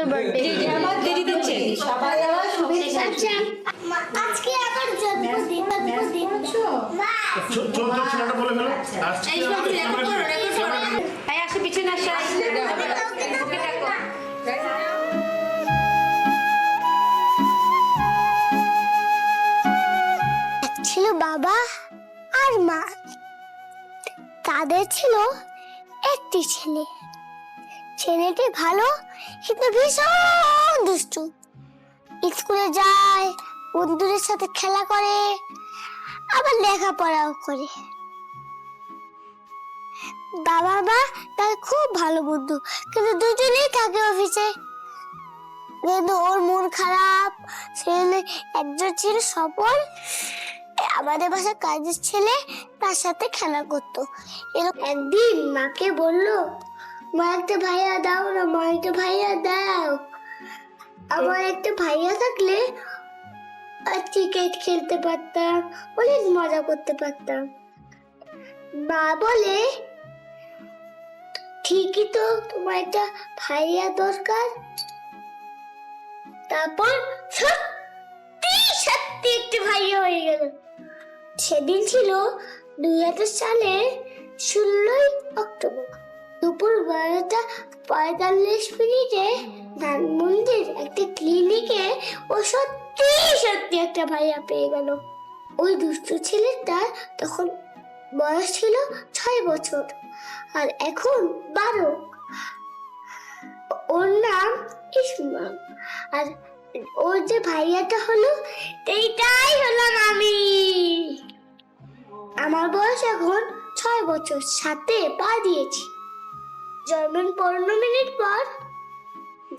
তোর বার্থডে দিদি দিচ্ছে। সবাই আবার শুভেচ্ছা। আজকে আবার জন্মদিন জন্মদিন। মা। ছোট ছোট বলে ফেলো। এই আসো পিছনে আসো। ছিল বাবা আর মা। তাদের ছিল একটি ছেলে। ছেলেটি ভালো কিন্তু ভীষণ দুষ্টু। স্কুলে যায়, বন্ধুদের সাথে খেলা করে, আবার লেখাপড়াও করে। বাবা মা তার খুব ভালো বন্ধু, কিন্তু দুজনেই থাকে অফিসে। কিন্তু ওর মন খারাপ ছেলে একজন ছিল সফল আমাদের বাসার কাজের ছেলে, তার সাথে খেলা করতো। এরকম একদিন মাকে বলল মা একটা ভাইয়া দাও না মা একটা ভাইয়া দাও। আমার একটা ভাইয়া থাকলে ক্রিকেট খেলতে পারতাম, অনেক মজা করতে পারতাম। মা বলে, ঠিকই তো, তোমার একটা ভাইয়া দরকার। তারপর সত্যি সত্যি একটি ভাইয়া হয়ে গেল। সেদিন ছিল দুই হাজার সালের ষোলোই অক্টোবর। দুপুর বারোটা পঁয়তাল্লিশ মিনিটে ধানমন্দির একটা ক্লিনিকে ও সত্যি সত্যি একটা ভাইয়া পেয়ে গেল। ওই দুষ্টু ছেলেটা তখন বয়স ছিল ছয় বছর আর এখন বারো। ওর নাম ইসমাম আর ওর যে ভাইয়াটা হলো এইটাই হলাম আমি আমার বয়স এখন ছয় বছর, সাথে পা দিয়েছি। জন্মের পনেরো মিনিট পর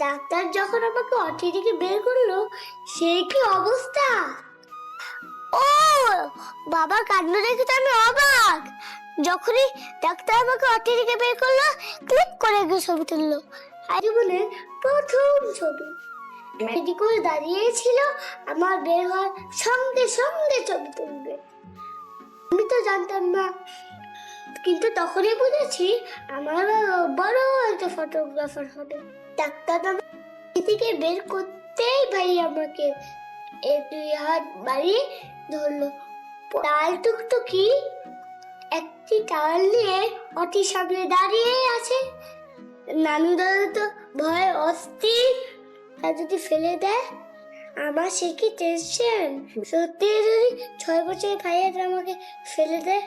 ডাক্তার যখন আমাকে অটি থেকে বের করল, সে কি অবস্থা? ও বাবার কান্ড দেখে তো আমি অবাক। যখনই ডাক্তার আমাকে অটি থেকে বের করল, ক্লিক করে গিয়ে ছবি তুললো। আর জীবনের প্রথম ছবি। রেডি করে দাঁড়িয়েছিল আমার বের হওয়ার সঙ্গে সঙ্গে ছবি তুলবে। আমি তো জানতাম না কিন্তু তখনই বুঝেছি আমার বড় একটা ফটোগ্রাফার হবে। ডাক্তার থেকে বের করতেই ভাই আমাকে এ দুই হাত বাড়িয়ে ধরলো। টাল টুকটুকি একটি টাল নিয়ে অতি সামনে দাঁড়িয়ে আছে। নানু দাদা তো ভয় অস্থির। তা যদি ফেলে দেয়, আমার সে কি টেনশন সত্যি যদি ছয় বছরের ভাইয়াটা আমাকে ফেলে দেয়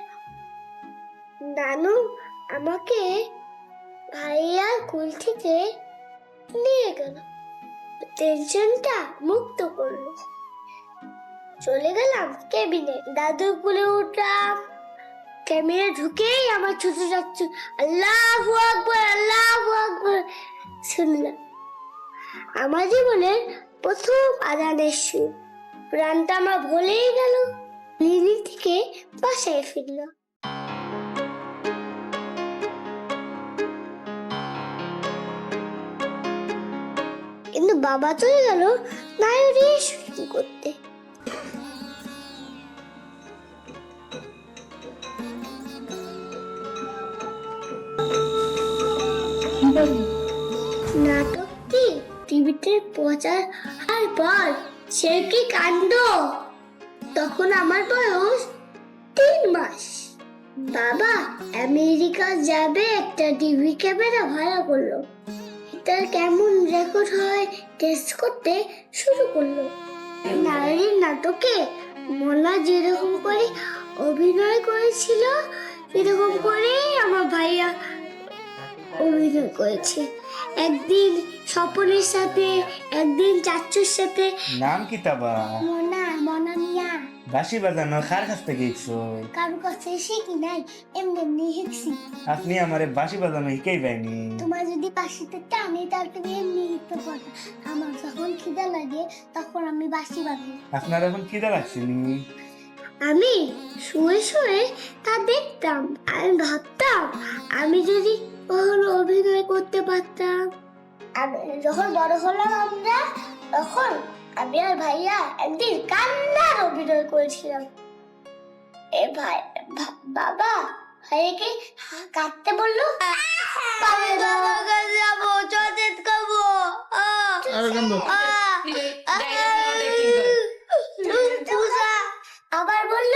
নানু, আমাকে ভাইয়ার কুল থেকে নিয়ে গেল। টেনশনটা মুক্ত করল। চলে গেলাম কেবিনে। দাদুর কুলে উঠলাম, ক্যামেরা ঢুকেই আমার ছুটে যাচ্ছে। আল্লাহ আকবর আল্লাহ আকবর। শুনলাম। আমার জীবনের প্রথম আজানের সুর। প্রাণটা আমার ভুলেই গেল। ক্লিনিক থেকে বাসায় ফিরল। কিন্তু বাবা চলে গেল নায়রি শুটিং করতে। নাটকটি টিভিতে প্রচার আর পর সে কি কাণ্ড? তখন আমার বয়স তিন মাস। বাবা, আমেরিকা যাবে, একটা টিভি ক্যামেরা ভাড়া করল। তার কেমন রেকর্ড হয় টেস্ট করতে শুরু করল। নারীর নাটকে মোলা যেরকম করে অভিনয় করেছিল এরকম করেই আমার ভাইয়া অভিনয় করেছে। একদিন স্বপনের সাথে একদিন চাচুর সাথে। নাম কি তাবা মনা মনা বাঁশি বাজানো কার কাছ থেকে শিখছো কারও কাছে শিখি নাই? এমনি এমনি শিখছি আপনি আমারে বাঁশি বাজানো শিখাই পাইনি। তোমার যদি পাশিতে টানে তাহলে তুমি এমনি লিখতে পারো। আমার যখন খিদা লাগে তখন আমি বাঁশি বাজাই আপনার এখন খিদা লাগছেনি আমি শুয়ে শুয়ে তা দেখতাম আমি ভাবতাম আমি যদি কখনো অভিনয় করতে পারতাম। যখন বড় হলাম আমরা তখন আমি আর ভাইয়া একদিন কান্নার অভিনয় করেছিলাম। এ ভাই বাবা ভাইয়াকে কাঁদতে বলল? যাব খাব। আবার বলল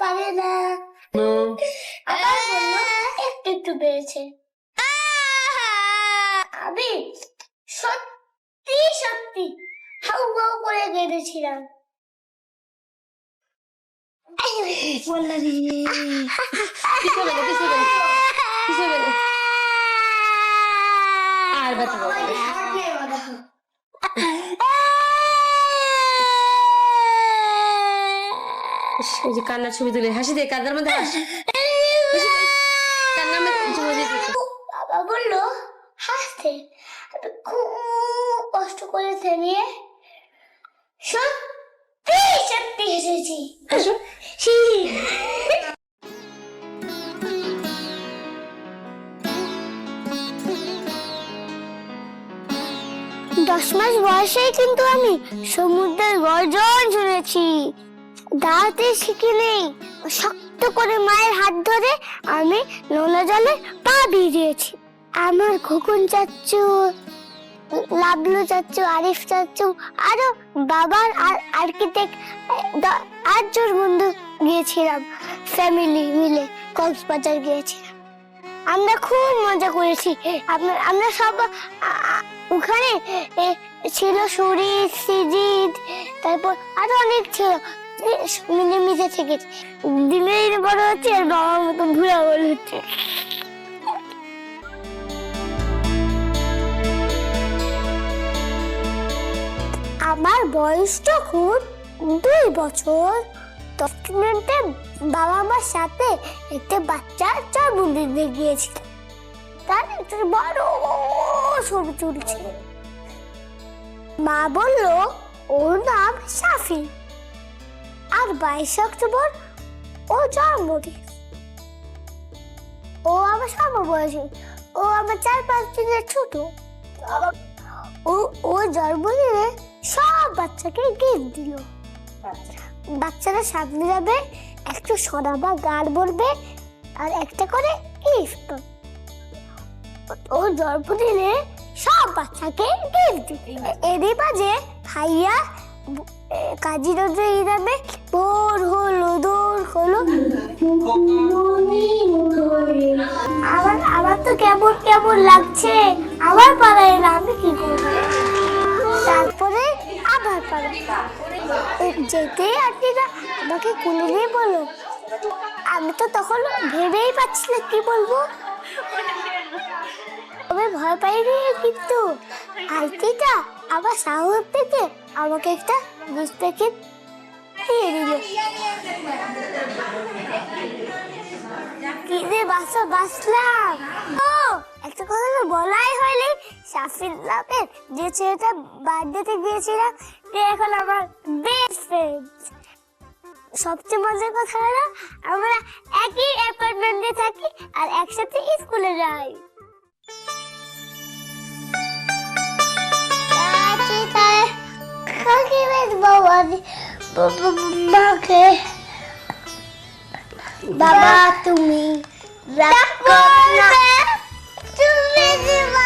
পারে না। আবার বলল একটু একটু বেড়েছে। আমি সত্যি সত্যি হাউ হাউ করে কেঁদেছিলাম কিছু হবে না, কিছু হবে না, কিছু হবে না। আর ব্যথা পাবো না। ইস, এই যে কান্নার ছবি তুলে হাসি দিয়ে কাদার মধ্যে হাস বয়সেই কিন্তু আমি সমুদ্রের গর্জন শুনেছি। দাঁড়াতে শিখি নেই। শক্ত করে মায়ের হাত ধরে আমি নোনা জলে পা দিয়েছি। আমার খোকন চাচ্চু, লাবলু চাচ্চু, আরিফ চাচ্চু, আরও বাবার আর আর্কিটেক্ট আটজন বন্ধু গিয়েছিলাম। ফ্যামিলি মিলে কক্সবাজার গিয়েছিলাম। আমরা খুব মজা করেছি। আমরা সব ওখানে ছিল সুরি সিজিদ তারপর আরও অনেক ছিল। এ, মিলে মিশে থেকে দিনে দিনে বড় হচ্ছে আর বাবার মতো ভুয়া বল হচ্ছে। আমার বয়স যখন দুই বছর তৎক্ষণাতে বাবা মার সাথে একটা বাচ্চার জন্মদিন গিয়েছিল। তার একটা বড় সরু চুল ছিল। মা বলল, ওর নাম সাফি আর বাইশে অক্টোবর ও জন্মদিন। ও আমার সমবয়সী ও আমার চার পাঁচ দিনের ছোট। ও ও জন্মদিনে সব বাচ্চাকে গিফট দিল। বাচ্চারা সামনে যাবে, একটু সোনা বা গান বলবে আর একটা করে গিফট ও জন্মদিনে সব বাচ্চাকে গিফট। দিল এরই মাঝে ভাইয়া কাজী নজরুল ইসলামে ভোর হলো দৌড় হলো। আমার আমার তো কেমন কেমন লাগছে। আমার পাড়ায় না আমি কি করব? তারপরে আবার পাড়ায়। যেতেই আন্টিরা আমাকে কুলে নিয়ে বলো। আমি তো তখন ভেবেই পাচ্ছি না, কি বলব? ভয় পাইনি কিন্তু আন্টিটা আমার সাহস থেকে আমাকে একটা বুঝ প্যাকেট দিয়ে দিল। কি রে বাসা বাসলাম ও, একটা কথা তো বলাই হয়নি। সাফির নামের যে ছেলেটা বার্থডেতে গিয়েছিলাম, সে এখন আমার বেস্ট ফ্রেন্ড সবচেয়ে মজার কথা হলো, আমরা একই অ্যাপার্টমেন্টে থাকি আর একসাথে স্কুলে যাই। Monkey with Bobby. Monkey. Baba to me. That was to me.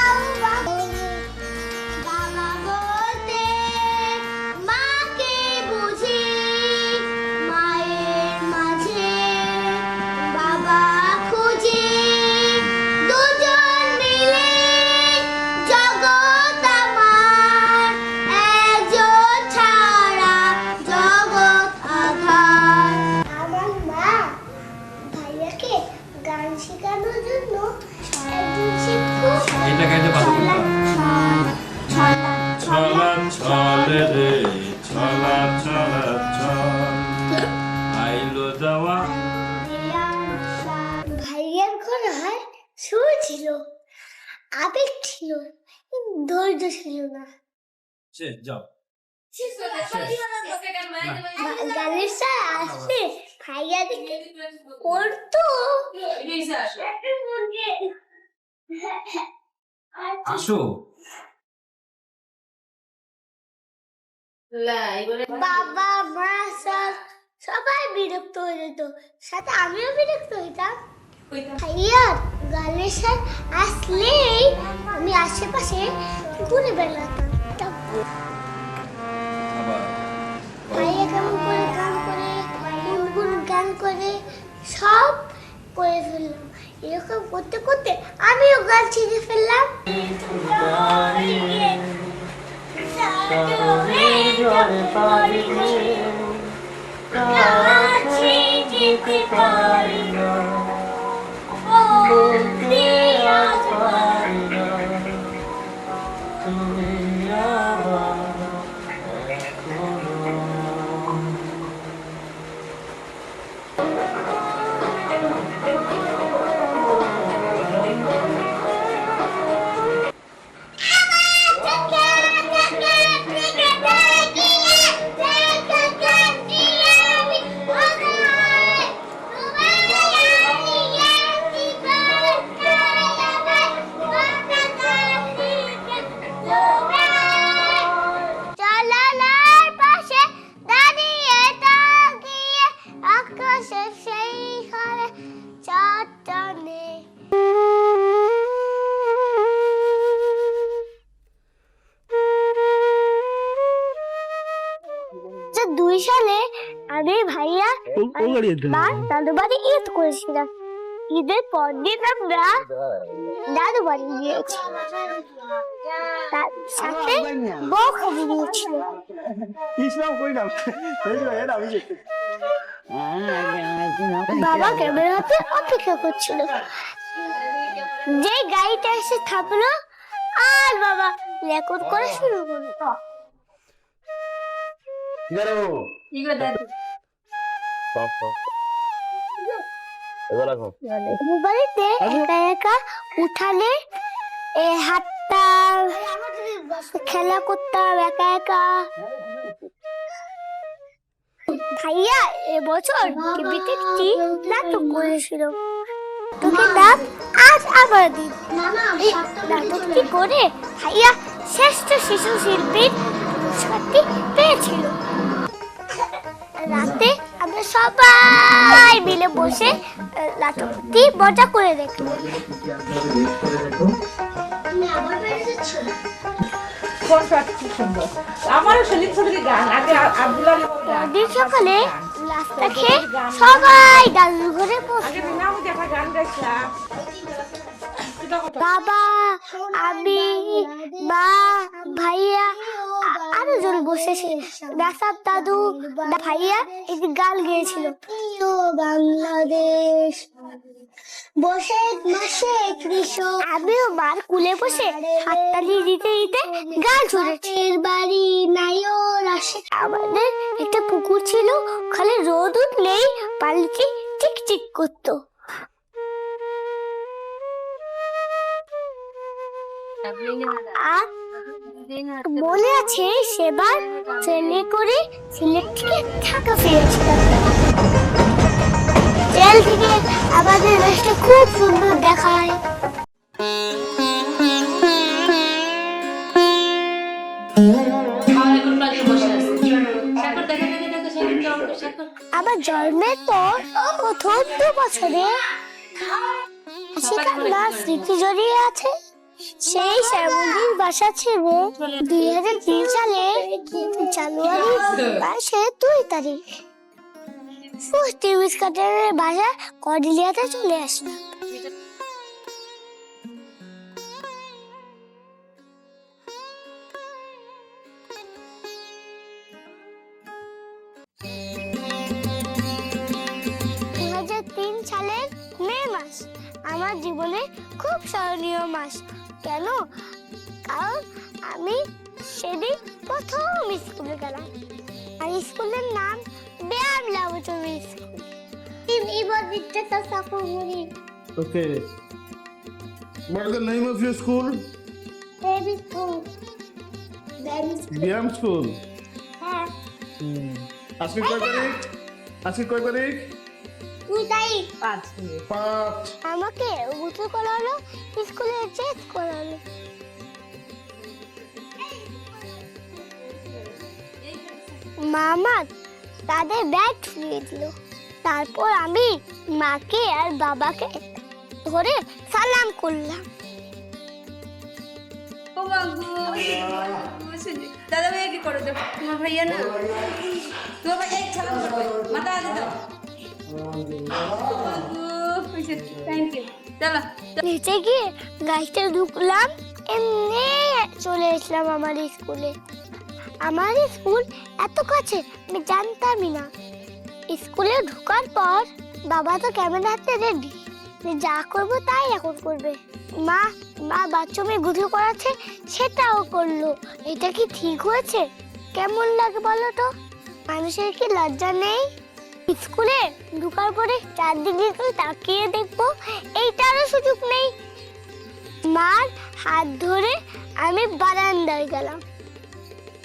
সে যাও স্যার আসো বাবা মা সব সবাই বিরক্ত হয়ে যেত সাথে আমিও বিরক্ত হইতাম ভাইয়া গানের স্যার আসলেই আমি আশেপাশে ঘুরে বেড়াতাম ভাইয়া করে, গান করে গুনগুন গান করে, সব করে ফেললাম। এরকম করতে করতে আমিও গান ছিঁড়ে ফেললাম। পারি না বা দাদু বাড়ি ঈদ করেছিলাম ঈদের পর দিন আমরা দাদু বাড়ি গিয়েছি তার সাথে বউ খবর নিয়েছিল বাবা ক্যামেরাতে অপেক্ষা করছিল যে গাড়িটা এসে থামলো আর বাবা রেকর্ড করা শুরু করল উঠানে হাততাম খেলা করতাম একা একা। ভাইয়া এবছর টিভিতে একটি নাটক করেছিল। তোকে নাম আজ আমার দিন। নাটকটি করে? ভাইয়া, শ্রেষ্ঠ শিশু শিল্পীর পুরস্কারটি পেয়েছিল। রাতে আমরা সবাই মিলে বসে নাটকটি মজা করে দেখলাম আমারও শরীর শরীর গান আগে আব্দুল আলী গান দিন সকালে নাস্তা খেয়ে সবাই দাদুর ঘরে বসে। আগে নাম দেখা গান গাইছিলাম বাবা, আমি, মা, ভাইয়া আরও জন বসেছে। নাসাব দাদু ভাইয়া একটি গান গেয়েছিল। প্রিয় বাংলাদেশ বসে মাসে কৃষক আমিও মার কুলে বসে হাততালি দিতে দিতে শুনেছি বাড়ি আমাদের একটা পুকুর ছিল ওখানে রোদ উঠলেই পানিটি চিকচিক করতো। আর মনে আছে সেবার ট্রেনে করে সিলেট থেকে ঢাকা ফিরেছিলাম। ট্রেন থেকে আমাদের দেশটা খুব সুন্দর দেখায়। আমার জন্মের পর প্রথম দু বছরে সেখানকার স্মৃতি জড়িয়ে আছে। সেই শ্যামলির বাসা ছিল দুই হাজার তিন সালে জানুয়ারি মাসে দুই তারিখ বাসা চলে সালের মে মাস আমার জীবনে খুব স্মরণীয় মাস। কেন? কারণ আমি সেদিন প্রথম স্কুলে গেলাম। আর স্কুলের নাম ব্যায়াম স্কুল। এবার বিদ্যাটা সাকুমুনি Okay. What is the name of your school? Baby school. Baby school. Biam School. হ্যাঁ। আজকে কয় তারিখ? আজকে কয় তারিখ? তুই তাই পাঁচ মিনিট। পাঁচ। আমাকে গোসল করালো স্কুলে চেক করালো। মামা তাদের ব্যাগ ছুঁয়ে দিল। তারপর আমি মাকে আর বাবাকে ধরে সালাম করলাম। ও বাবু দাদা ভাইয়া কি করে? তোমার ভাইয়া না? তোমার ভাইয়া সালাম করবে মাথা দাও। চলো নিচে গিয়ে গাছটা ঢুকলাম, এমনি চলে এসলাম আমার স্কুলে। আমার স্কুল এত কাছে, আমি জানতামই না। স্কুলে ঢোকার পর বাবা তো ক্যামেরা হাতে রেডি যা করব তাই এখন করবে। মা মা বাথরুমে গুধু করাচ্ছে, সেটাও করল। এটা কি ঠিক হয়েছে? কেমন লাগে বলো তো? মানুষের কি লজ্জা নেই? স্কুলে ঢোকার পরে চারদিকে একটু তাকিয়ে দেখব, এইটারও সুযোগ নেই। মার হাত ধরে আমি বারান্দায় গেলাম।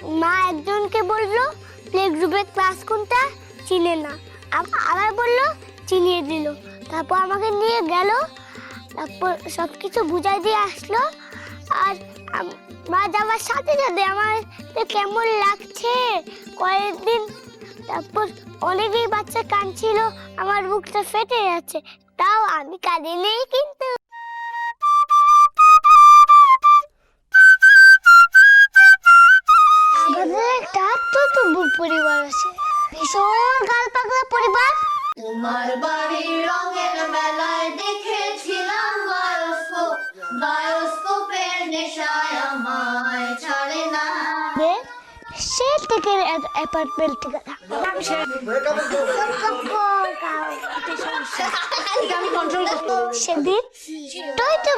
মা একজনকে বলল প্লে গ্রুপের ক্লাস কোনটা? চিনে না। আব- আবার বলল, চিনিয়ে দিল। তারপর আমাকে নিয়ে গেল। তারপর সব কিছু বুঝাই দিয়ে আসলো। আর মা যাওয়ার সাথে সাথে আমার কেমন লাগছে? কয়েকদিন তারপর অনেকেই বাচ্চা কাঁদছিল, আমার বুকটা ফেটে যাচ্ছে। তাও আমি কাঁদিনি কিন্তু। আমাদের একটা চতুর্ভুজ পরিবার আছে। ভীষণ গাল পাগলা পরিবার। তোমার বাড়ির রঙের মেলায় দেখেছিলাম নেশায় আমায় ছাড়ে না। সে থেকে অ্যাপার্টমেন্ট গেলাম সেদিন টয়টা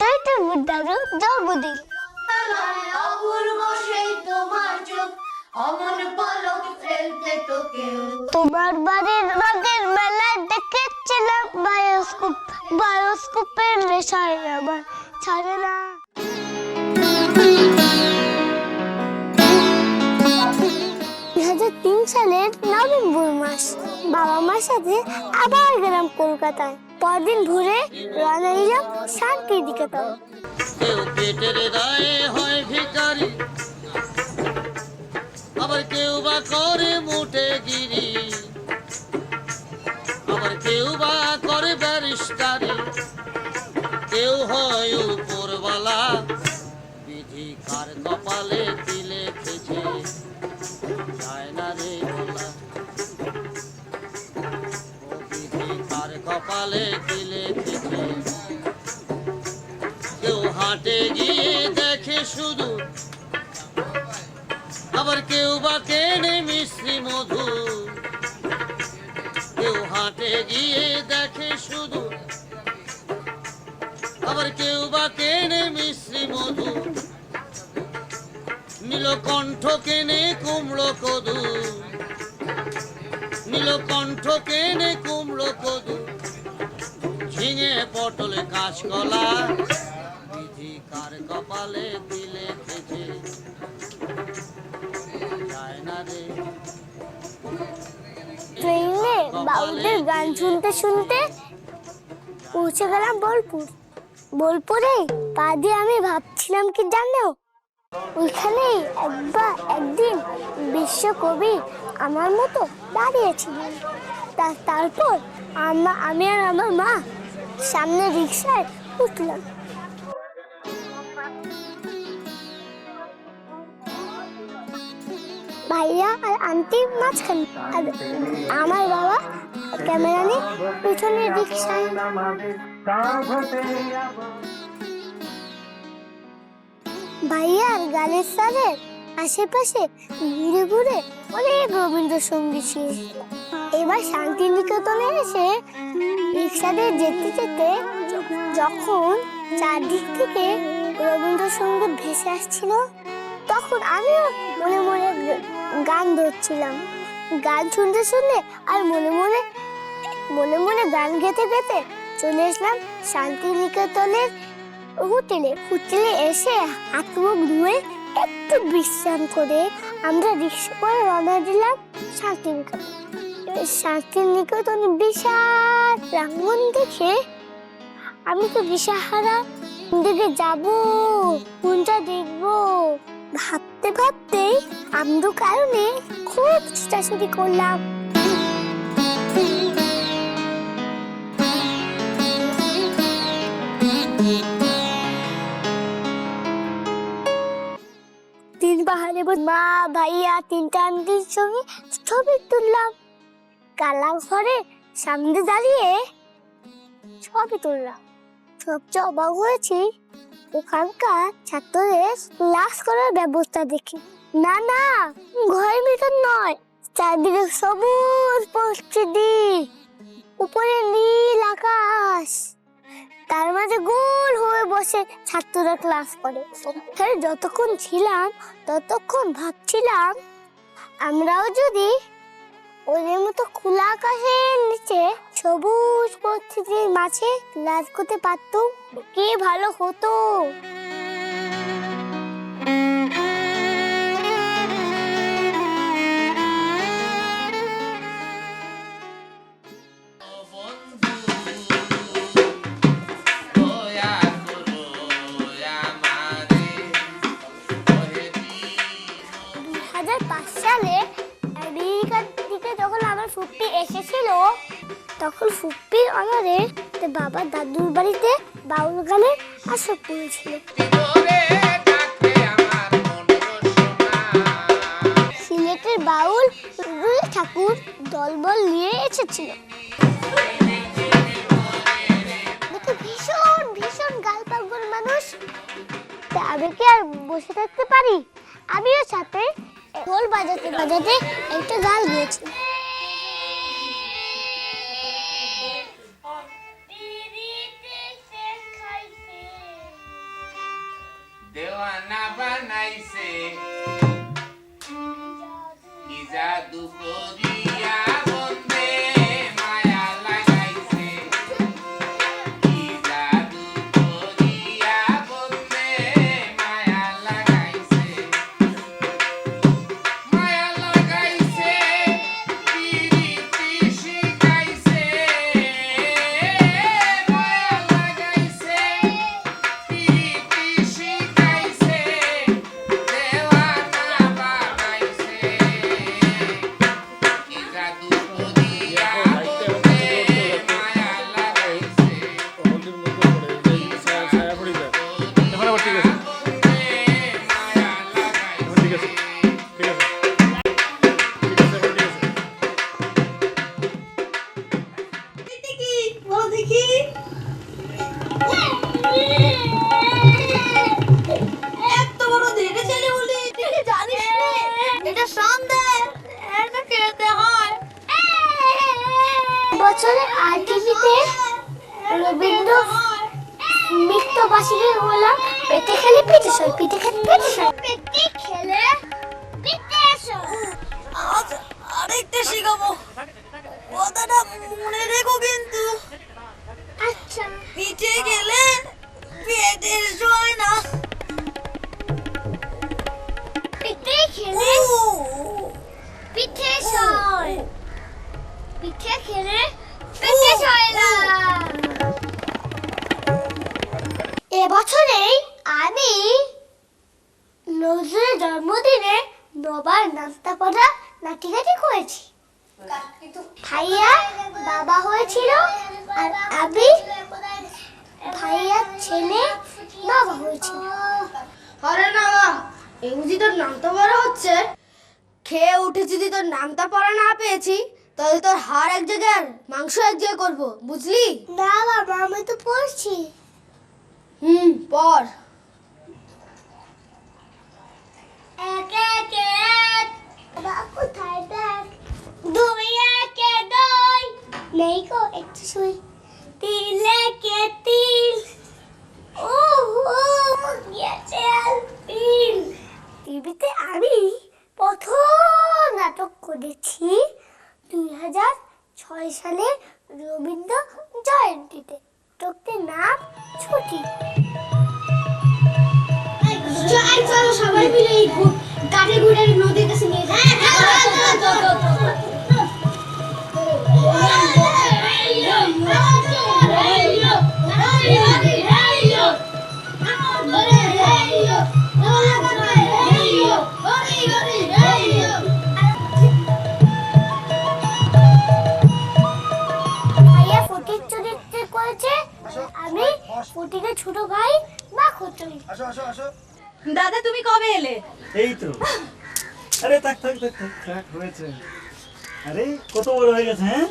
টয়টা দাদু জন্মদিন তালায় অপূর্ব তোমার চোখ অমন পলক ফেলতে তো কেউ তোমার বাড়ির রঙের মেলায় দেখেছিলাম বায়োস্কোপ বায়োস্কোপের নেশায় আমার ছাড়ে না সালের নভেম্বর মাস। বাবা মার সাথে আবার গেলাম কলকাতায়। পরদিন ভোরে রওনা দিলাম শান্তিনিকেতন কেউ পেটের হয় ভিখারি, আবার কেউ বা করে মুঠে গিরি, আবার কেউ বা করে ব্যারিস্টারি। কেউ হয় উপরওয়ালা বিধি কার কপালে কপালে কি লিখেছে কেউ হাটে গিয়ে দেখে শুধু। আবার কেউ বা কেনে মিশ্রি মধু। কেউ হাটে গিয়ে দেখে শুধু। আবার কেউ বা কেনে মিশ্রি মধু। নীলকণ্ঠ কেনে কুমড়ো কদু। নীলকণ্ঠ কেনে কুমড়ো কদু। ঝিঙে পটলে কাঁচকলা। বিধি কার কপালে দিলে খেছে যায় না রে। ট্রেনে বাউলদের গান শুনতে শুনতে পৌঁছে গেলাম বোলপুর। বোলপুরে পা দিয়ে আমি ভাবছিলাম কি জানো? ওইখানে একবার একদিন বিশ্বকবি আমার মতো দাঁড়িয়েছিলেন। তারপর আমি আর আমার মা সামনে রিক্সায় উঠলাম। ভাইয়া আর আন্টি মাঝখানে, আর আমার বাবা ক্যামেরা নিয়ে পিছনে রিক্সায়। ভাইয়া আর গানের স্যারের আশেপাশে ঘুরে ঘুরে অনেক রবীন্দ্রসঙ্গীত ছিল এবার শান্তিনিকেতনে এসে রিক্সাতে যেতে যেতে যখন চারদিক থেকে রবীন্দ্রসঙ্গীত ভেসে আসছিল, তখন আমিও মনে মনে গান ধরছিলাম। গান শুনতে শুনতে আর মনে মনে মনে মনে গান গেতে গেতে চলে এসলাম শান্তিনিকেতনের হোটেলে। হোটেলে এসে হাত মুখ ধুয়ে একটু বিশ্রাম করে আমরা রিক্সা করে রওনা দিলাম শান্তিনিকেতন। শান্তিনিকেতন বিশাল প্রাঙ্গণ দেখে আমি তো দিশাহারা কোন দিকে যাব কোনটা দেখব। ভাবতে ভাবতেই আমদু কারণে খুব ছোটাছুটি করলাম। তিন পাহাড়ে মা, ভাইয়া, তিনটা আন্টির সঙ্গে ছবি তুললাম। কালা ঘরে, সামনে দাঁড়িয়ে ছবি তুললাম সবচেয়ে অবাক হয়েছি, ওখানকার ছাত্রদের ক্লাস করার ব্যবস্থা দেখি। না না, ঘরের ভিতর নয়, চারদিকে সবুজ পরিস্থিতি উপরে নীল আকাশ। তার মাঝে গোল হয়ে বসে ছাত্ররা ক্লাস করে। যতক্ষণ ছিলাম, ততক্ষণ ভাবছিলাম, আমরাও যদি ওদের মতো খোলা আকাশের নিচে সবুজ পরিস্থিতির মাঝে ক্লাস করতে পারতো। কি ভালো হতো? দেওয়ানা বানাইছে কি জাদু করিয়া পিঠে খেলে সয় না এবছরেই আমি নজরুলের জন্মদিনে নবার নাস্তা পড়া নাটিকাটি করেছি ভাইয়া বাবা হয়েছিল আর আমি ভাইয়ার ছেলে বাবা হয়েছিল আরে না মা এই বুঝি তোর নামটা বড় হচ্ছে খেয়ে উঠে যদি তোর নামটা পড়া না পেয়েছি? তাহলে তোর হাড় এক জায়গায় আর মাংস এক জায়গায় করব বুঝলি? না বাবা আমি তো পড়ছি। হুম পর এক এক এক। কোথায় দেখ? দুই একে দুই। নেই গো একটু শুই। তিন একে তিন। থাক থাক থাক থাক থাক হয়েছে। আরে কত বড় হয়ে গেছে হ্যাঁ?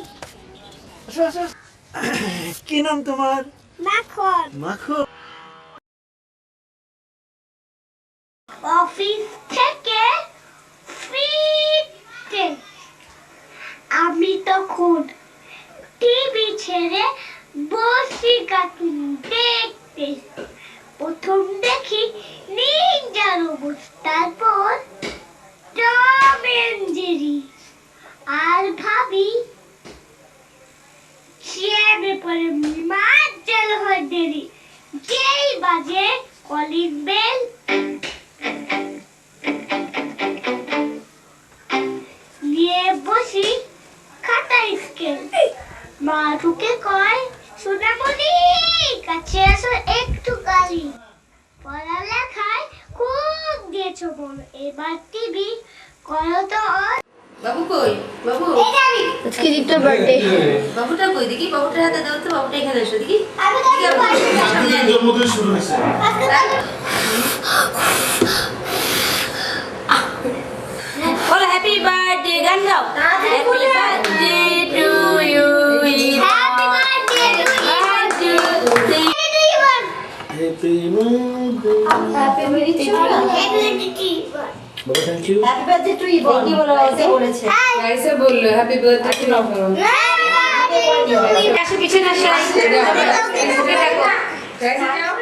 আসো আসো। কি নাম তোমার? মাখন। মাখো অফিস থেকে ফিরতে। আমি তখন টিভি ছেড়ে বসি কার্টুন দেখতে। প্রথম দেখি নিনজা রোবট তারপর টম এন্ড জেরি আর ভাবি চেয়ারে পরে মাছ জল হয়ে দেরি। যেই বাজে কলিং বেল নিয়ে বসি খাতা স্কেল মা ঢুকে কয়, সোনামণি, কাছে আসো একটু গালি পড়ালেখায় বল এবার টিভি করো তো বাবু কই? বাবু। আজকে বার্থডে বাবুটা কই দেখি? বাবুটার হাতে দাও তো বাবুটা এখানে এসো দেখি। আমি পারব জন্মদিন শুরু হয়েছে। বলো হ্যাপি বার্থডে গান গাও। হ্যাপি বার্থডে হ্যাপি বার্থডে বাবা thank you happy birthday to Evan কি বলো ওকে বলেছে গাইসে বলল হ্যাপি বার্থডে টু ইউ আসো পিছনে আসো। ওকে ডাকো গাইসে যাও।